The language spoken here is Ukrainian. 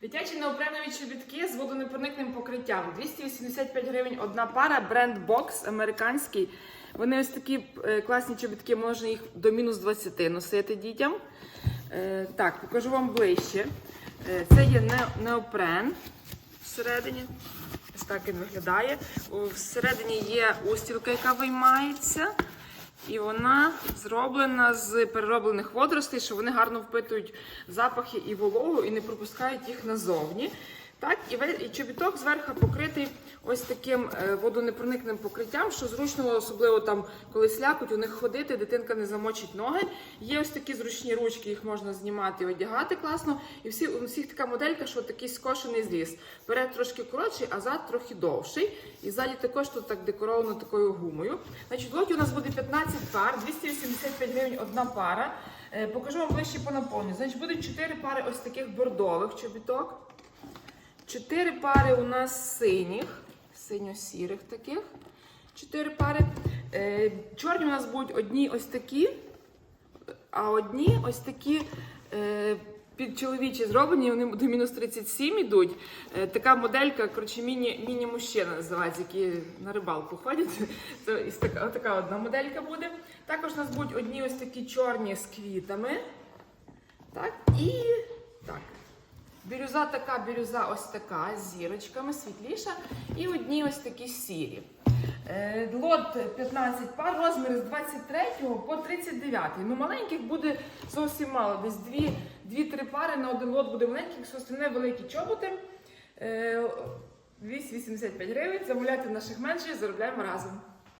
Дитячі неопренові чобітки з водонепроникним покриттям. 285 гривень одна пара, бренд Box американський. Вони ось такі е, класні чобітки, можна їх до мінус 20 носити дітям. Е, так, покажу вам ближче. Е, це є не- неопрен всередині. Ось так він виглядає. Всередині є устілка, яка виймається. І вона зроблена з перероблених водоростей, що вони гарно впитують запахи і вологу і не пропускають їх назовні. Так, і, і чобіток зверху покритий ось таким е, водонепроникним покриттям, що зручно, особливо там, коли слякуть, у них ходити, дитинка не замочить ноги. Є ось такі зручні ручки, їх можна знімати і одягати класно. І всі, у всіх така моделька, що такий скошений зріз. Перед трошки коротший, а зад трохи довший. І ззаді також тут так декоровано такою гумою. Значить, лоті у нас буде 15 пар, 285 гривень одна пара. Е, Покажу вам ближче по наповненню. Значить, будуть 4 пари ось таких бордових чобіток. Чотири пари у нас синіх, синьо-сірих таких. Чотири пари. Е, чорні у нас будуть одні ось такі, а одні ось такі е, під чоловічі зроблені, вони до мінус 37 йдуть. Е, така моделька, коротше, міні, міні-мужчина називається, які на рибалку ходять. Це така, така одна моделька буде. Також у нас будуть одні ось такі чорні з квітами. Так, і. Бірюза така, бірюза ось така, з зірочками, світліша. І одні ось такі сірі. Е, Лот 15 пар, розміри з 23 по 39. Ну, маленьких буде зовсім мало. Десь 2-3 пари на один лот буде маленьких, все остальне великі чоботи. Е, 285 гривень. Замовляйте наших менших, заробляємо разом.